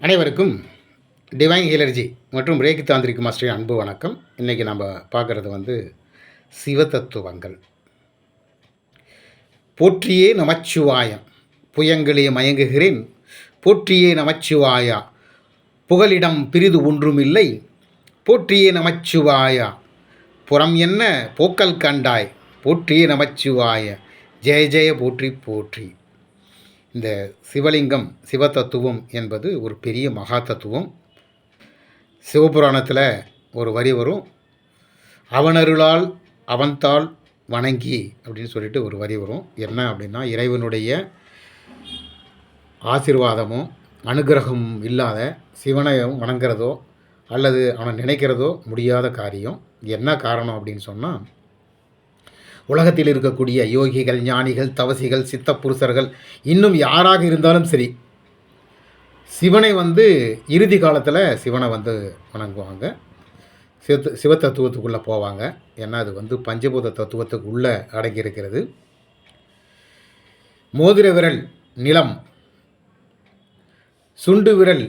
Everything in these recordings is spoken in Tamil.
அனைவருக்கும் டிவைன் ஹீலர்ஜி மற்றும் ரேகி தாந்திரிக் மாஸ்டரின் அன்பு வணக்கம். இன்றைக்கி நம்ம பார்க்குறது வந்து சிவதத்துவங்கள். போற்றியே நமச்சிவாயம் புயங்களே மயங்குகிறேன். போற்றியே நமச்சிவாயா புகலிடம் பிரிது ஒன்றுமில்லை. போற்றியே நமச்சிவாயா புறம் என்ன போக்கல் கண்டாய். போற்றியே நமச்சிவாய ஜெய ஜெய போற்றி போற்றி. இந்த சிவலிங்கம் சிவத்தத்துவம் என்பது ஒரு பெரிய மகா தத்துவம் சிவபுராணத்தில் ஒரு வரி வரும் அவனருளால் அவன்தால் வணங்கி அப்படின்னு சொல்லிட்டு ஒரு வரி வரும். என்ன அப்படின்னா இறைவனுடைய ஆசீர்வாதமும் அனுகிரகமும் இல்லாத சிவனை வணங்குறதோ அல்லது அவனை நினைக்கிறதோ முடியாத காரியம். என்ன காரணம் அப்படின்னு சொன்னால் உலகத்தில் இருக்கக்கூடிய யோகிகள் ஞானிகள் தவசிகள் சித்த புருஷர்கள் இன்னும் யாராக இருந்தாலும் சரி சிவனை வந்து இறுதி காலத்தில் சிவனை வந்து வணங்குவாங்க. சிவ சிவ தத்துவத்துக்குள்ளே போவாங்க. ஏன்னா அது வந்து பஞ்சபூத தத்துவத்துக்கு உள்ளே மோதிர விரல் நிலம் சுண்டு விரல்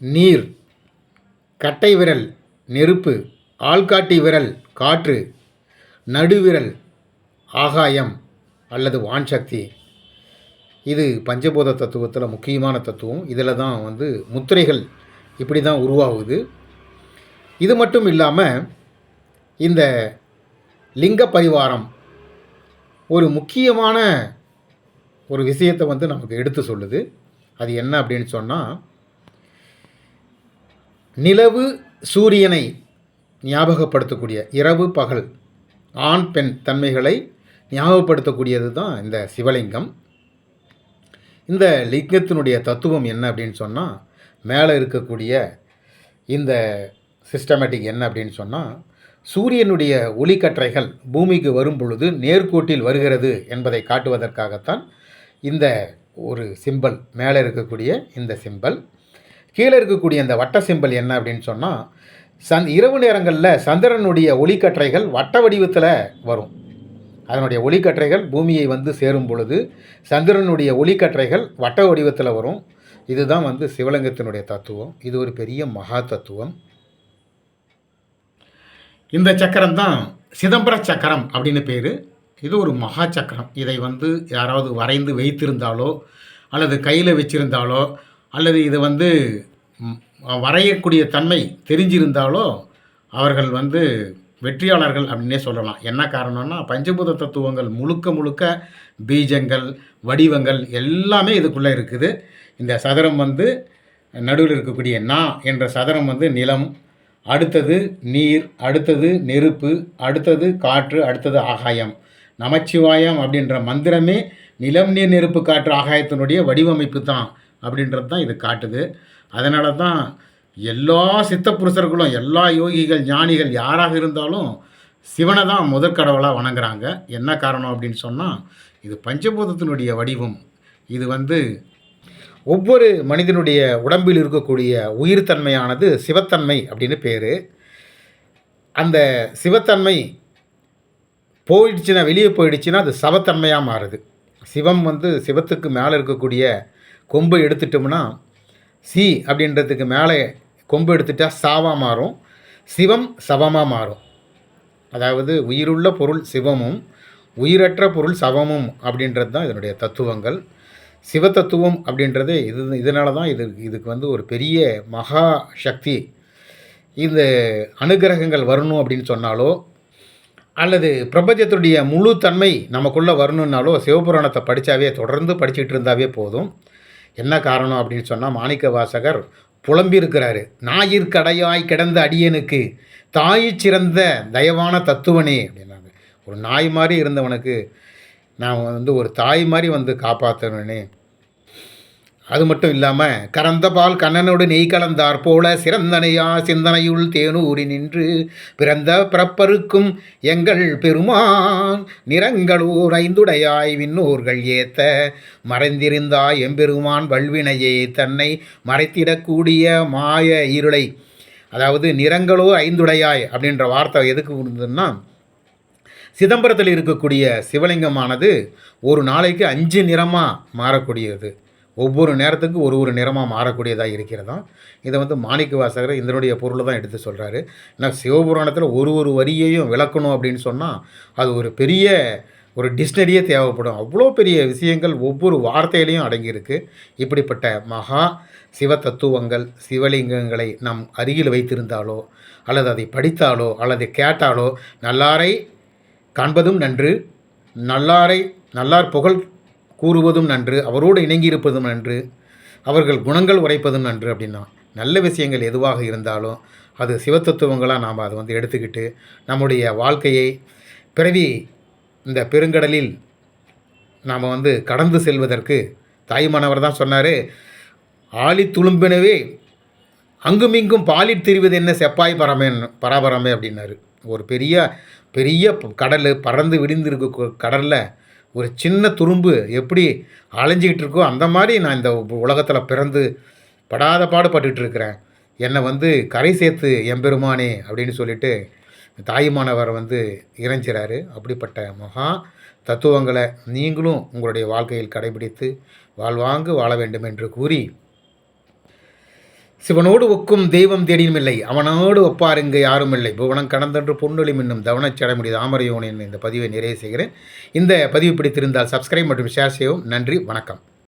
நீர் கட்டை விரல் நெருப்பு ஆள்காட்டி விரல் காற்று நடுவிரல் ஆகாயம் அல்லது வான் சக்தி. இது பஞ்சபூத தத்துவத்தில் முக்கியமான தத்துவம். இதில் தான் வந்து முத்திரைகள் இப்படி தான் உருவாகுது. இது மட்டும் இல்லாமல் இந்த லிங்க பரிவாரம் ஒரு முக்கியமான ஒரு விஷயத்தை வந்து நமக்கு எடுத்து சொல்லுது. அது என்ன அப்படின்னு சொன்னால் நிலவு சூரியனை ஞாபகப்படுத்தக்கூடிய இரவு பகல் ஆண் பெண் தன்மைகளை ஞாபகப்படுத்தக்கூடியது தான் இந்த சிவலிங்கம். இந்த லிங்கத்தினுடைய தத்துவம் என்ன அப்படின்னு சொன்னால் மேலே இருக்கக்கூடிய இந்த சிஸ்டமேட்டிக் என்ன அப்படின்னு சொன்னால் சூரியனுடைய ஒளிக்கற்றைகள் பூமிக்கு வரும் பொழுது நேர்கோட்டில் வருகிறது என்பதை காட்டுவதற்காகத்தான் இந்த ஒரு சிம்பல் மேலே இருக்கக்கூடிய இந்த சிம்பல் கீழே இருக்கக்கூடிய இந்த வட்ட சிம்பல் என்ன அப்படின்னு சொன்னால் சந் இரவு நேரங்களில் சந்திரனுடைய ஒளிக்கற்றைகள் வட்ட வடிவத்தில் வரும். அதனுடைய ஒளிக்கற்றைகள் பூமியை வந்து சேரும் பொழுது சந்திரனுடைய ஒளிக்கற்றைகள் வட்ட வடிவத்தில் வரும். இதுதான் வந்து சிவலிங்கத்தினுடைய தத்துவம். இது ஒரு பெரிய மகா தத்துவம். இந்த சக்கரம் தான் சிதம்பர சக்கரம் அப்படின்னு பேர். இது ஒரு மகா சக்கரம். இதை வந்து யாராவது வரைந்து வைத்திருந்தாலோ அல்லது கையில் வச்சிருந்தாலோ அல்லது இதை வந்து வரையக்கூடிய தன்மை தெரிஞ்சிருந்தாலோ அவர்கள் வந்து வெற்றியாளர்கள் அப்படின்னே சொல்லலாம். என்ன காரணம்னா பஞ்சபூத தத்துவங்கள் முழுக்க முழுக்க பீஜங்கள் வடிவங்கள் எல்லாமே இதுக்குள்ளே இருக்குது. இந்த சதுரம் வந்து நடுவில் இருக்கக்கூடிய நா என்ற சதுரம் வந்து நிலம் அடுத்தது நீர் அடுத்தது நெருப்பு அடுத்தது காற்று அடுத்தது ஆகாயம். நமச்சிவாயம் அப்படின்ற மந்திரமே நிலம் நீர் நெருப்பு காற்று ஆகாயத்தினுடைய வடிவமைப்பு தான் அப்படின்றது தான் இது காட்டுது. அதனால தான் எல்லா சித்த புருஷர்களும் எல்லா யோகிகள் ஞானிகள் யாராக இருந்தாலும் சிவனை தான் முதற்கடவுளாக வணங்குறாங்க. என்ன காரணம் அப்படின்னு சொன்னால் இது பஞ்சபூதத்தினுடைய வடிவம். இது வந்து ஒவ்வொரு மனிதனுடைய உடம்பில் இருக்கக்கூடிய உயிர்த்தன்மையானது சிவத்தன்மை அப்படின்னு பேர். அந்த சிவத்தன்மை போயிடுச்சுன்னா வெளியே போயிடுச்சுன்னா அது சவத்தன்மையாக மாறுது. சிவம் வந்து சிவத்துக்கு மேலே இருக்கக்கூடிய கொம்பை எடுத்துட்டோம்னா சி அப்படின்றதுக்கு மேலே கொம்பு எடுத்துட்டா சாவாக மாறும். சிவம் சவமாக மாறும். அதாவது உயிருள்ள பொருள் சிவமும் உயிரற்ற பொருள் சவமும் அப்படின்றது தான் இதனுடைய தத்துவங்கள். சிவத்தத்துவம் அப்படின்றது இது இதனால தான் இது இதுக்கு வந்து ஒரு பெரிய மகா சக்தி. இந்த அனுகிரகங்கள் வரணும் அப்படின்னு சொன்னாலோ அல்லது பிரபஞ்சத்துடைய முழு தன்மை நமக்குள்ளே வரணுன்னாலோ சிவபுராணத்தை படித்தாவே தொடர்ந்து படிச்சுட்டு இருந்தாவே போதும். என்ன காரணம் அப்படின்னு சொன்னால் மாணிக்க வாசகர் புலம்பியிருக்கிறாரு. ஞாயிற்கடையாய் கிடந்த அடியனுக்கு தாய் சிறந்த தயவான தத்துவனே அப்படின்னாங்க. ஒரு நாய் மாதிரி இருந்தவனுக்கு நான் வந்து ஒரு தாய் மாதிரி வந்து காப்பாற்றணுனே அது மட்டும் இல்லாமல் கறந்த பால் கண்ணனோடு நெய் கலந்தார் போல சிறந்தனையா சிந்தனையுள் தேனூரி நின்று பிறந்த பிறப்பருக்கும் எங்கள் பெருமான் நிறங்களூர் ஐந்துடையாய் விண்ணோர்கள் ஏத்த மறைந்திருந்தாய் எம்பெருமான் வல்வினையே தன்னை மறைத்திடக்கூடிய மாய இருளை. அதாவது நிறங்களோ ஐந்துடையாய் அப்படின்ற வார்த்தை எதுக்கு இருந்ததுன்னா சிதம்பரத்தில் இருக்கக்கூடிய சிவலிங்கமானது ஒரு நாளைக்கு அஞ்சு நிறமாக மாறக்கூடியது. ஒவ்வொரு நேரத்துக்கும் ஒரு ஒரு நிறமாக மாறக்கூடியதாக இருக்கிறதாம். இதை வந்து மாணிக்க வாசகர் இதனுடைய பொருளை தான் எடுத்து சொல்கிறாரு ஏன்னா சிவபுராணத்தில் ஒரு ஒரு வரியையும் விளக்கணும் அப்படின்னு சொன்னால் அது ஒரு பெரிய ஒரு டிக்ஷனரியே தேவைப்படும். அவ்வளோ பெரிய விஷயங்கள் ஒவ்வொரு வார்த்தையிலையும் அடங்கியிருக்கு. இப்படிப்பட்ட மகா சிவ தத்துவங்கள் சிவலிங்கங்களை நம் அருகில் வைத்திருந்தாலோ அல்லது அதை படித்தாலோ அல்லது கேட்டாலோ நல்லாரை காண்பதும் நன்று நல்லாரை நல்லார் புகழ் கூறுவதும் நன்று அவரோடு இணங்கியிருப்பதும் நன்று அவர்கள் குணங்கள் உரைப்பதும் நன்று அப்படின்னா நல்ல விஷயங்கள் எதுவாக இருந்தாலும் அது சிவத்தத்துவங்களாக நாம் அதை வந்து எடுத்துக்கிட்டு நம்முடைய வாழ்க்கையை பிறவி இந்த பெருங்கடலில் நாம் வந்து கடந்து செல்வதற்கு தாய்மானவர் தான் சொன்னார் ஆழி துளும்பினவே அங்குமிங்கும் பாலிற் திரிவது என்ன செப்பாய் பரமேன் பராபரமே அப்படின்னாரு. ஒரு பெரிய பெரிய கடல் பறந்து விடிந்திருக்க கடலில் ஒரு சின்ன துரும்பு எப்படி அலைஞ்சிக்கிட்டு இருக்கோ அந்த மாதிரி நான் இந்த உலகத்தில் பிறந்து படாத பாடுபட்டுக்கிட்டு இருக்கிறேன் என்னை வந்து கரை சேர்த்து எம்பெருமானே அப்படின்னு சொல்லிட்டு தாயுமானவர் வந்து இறைஞ்சிறாரு. அப்படிப்பட்ட மகா தத்துவங்களை நீங்களும் உங்களுடைய வாழ்க்கையில் கடைபிடித்து வாழ்வாங்கு வாழ வேண்டும் என்று கூறி சிவனோடு ஒக்கும் தெய்வம் தேடியும் இல்லை அவனோடு ஒப்பார் இங்கு யாரும் இல்லை புவனம் கடந்தன்று பொன்னொழி மின்னும் தவனச்சடமுடி தாமரையோனின் இந்த பதிவை நிறைவு செய்கிறேன். இந்த பதிவு பிடித்திருந்தால் சப்ஸ்கிரைப் மற்றும் ஷேர் செய்யவும். நன்றி வணக்கம்.